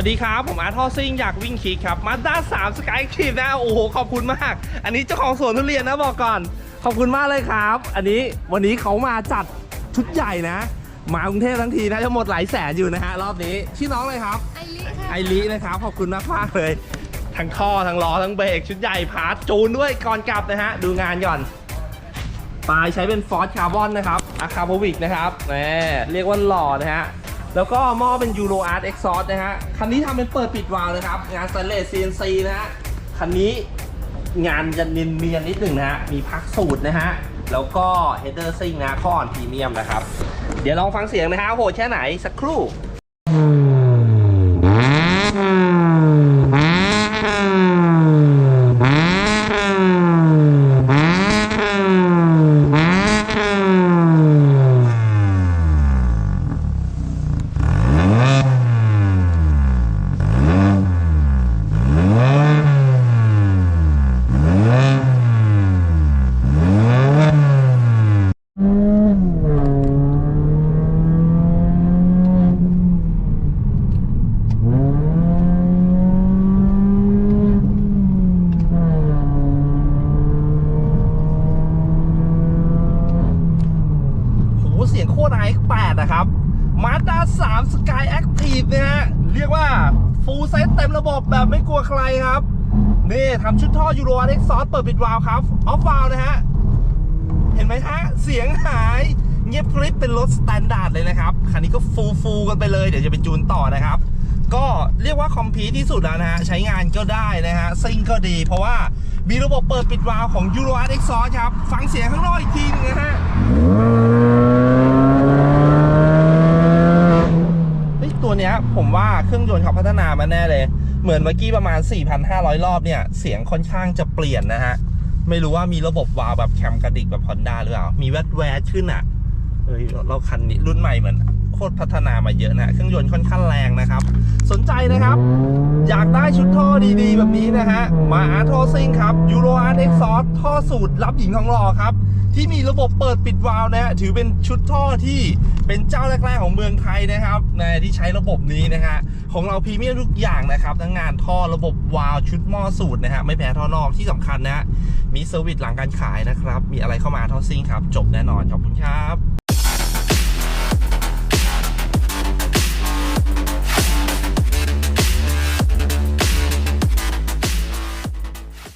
วัสดีครับ ผมอาร์ทอซิงอยากวิ่งคิกครับมาด้าสามสกายทีฟนะโอ้โห ขอบคุณมาก อันนี้เจ้าของสวนทุเรียนนะบอกก่อน ขอบคุณมากเลยครับ อันนี้วันนี้เขามาจัดชุดใหญ่นะ มากรุงเทพทั้งทีนะจะหมดหลายแสนอยู่นะฮะรอบนี้ชื่อน้องเลยครับ ไอริค่ะไอรินะครับ ขอบคุณมากมากๆเลย ทั้งท่อทั้งล้อทั้งเบรกชุดใหญ่พาร์ทจูนด้วยก่อนกลับนะฮะดูงานก่อนปลายใช้เป็นฟอร์ c คาร์บอนนะครับอะคาโบวิกนะครับแหมเรียกว่าหล่อนะฮะ แล้วก็หม้อเป็นยูโรอาร์ตเอ็กซอนะฮะ คันนี้ทำเป็นเปิดปิดวาล์วนะครับ งานสแตนเลส CNC นะฮะ คันนี้งานจะเนียนๆนิดหนึ่งนะฮะ มีพักสูตรนะฮะ แล้วก็เฮดเดอร์ซิงนะข้ออ่อนพรีเมียมนะครับ เดี๋ยวลองฟังเสียงนะฮะโหดแค่ไหนสักครู่ คตรไอแปดนะครับมาด้า3 Sky Active นะฮะเรียกว่าฟูลเซตเต็มระบบแบบไม่กลัวใครครับ นี่ทำชุดท่อยูโรเอ็กซอสเปิดปิดวาล์วครับ ออฟวาล์วนะฮะ เห็นไหมฮะ เสียงหายเงียบกริบเป็นรถสแตนดาร์ดเลยนะครับ คันนี้ก็ฟูลฟูลกันไปเลย เดี๋ยวจะไปจูนต่อนะครับ ก็เรียกว่าคอมพีทที่สุดแล้วนะฮะ ใช้งานก็ได้นะฮะ ซิงก็ดี เพราะว่ามีระบบเปิดปิดวาล์วของ Euro Art Exhaust ครับ ฟังเสียงข้างนอกอีกทีนึงนะฮะ เฮ้ยตัวเนี้ย ผมว่าเครื่องยนต์เขาพัฒนามาแน่เลย เหมือนเมื่อกี้ประมาณ 4,500 รอบเนี่ย เสียงค่อนข้างจะเปลี่ยนนะฮะ ไม่รู้ว่ามีระบบวาล์วแบบแคมกระดิกแบบฮอนด้าหรือเปล่า มีแวดแวดขึ้นอะเฮ้ยเราคันนี้รุ่นใหม่เหมือน โคตรพัฒนามาเยอะนะเครื่องยนต์ค่อนข้างแรงนะครับ สนใจนะครับ อยากได้ชุดท่อดีๆ แบบนี้นะฮะ มาอาร์ทอซิงครับยูโรอาร์เอ็กซอสท่อสูตรรับหญิงของหล่อครับ ที่มีระบบเปิดปิดวาล์วนะฮะ ถือเป็นชุดท่อที่เป็นเจ้าแรกๆของเมืองไทยนะครับนะที่ใช้ระบบนี้นะฮะ ของเราพรีเมียมทุกอย่างนะครับ ทั้งงานท่อระบบวาล์วชุดหม้อสูตรนะฮะ ไม่แพ้ท่อนอกที่สำคัญนะฮะมีเซอร์วิสหลังการขายนะครับ มีอะไรเข้ามาท่อซิงครับ จบแน่นอน ขอบคุณครับ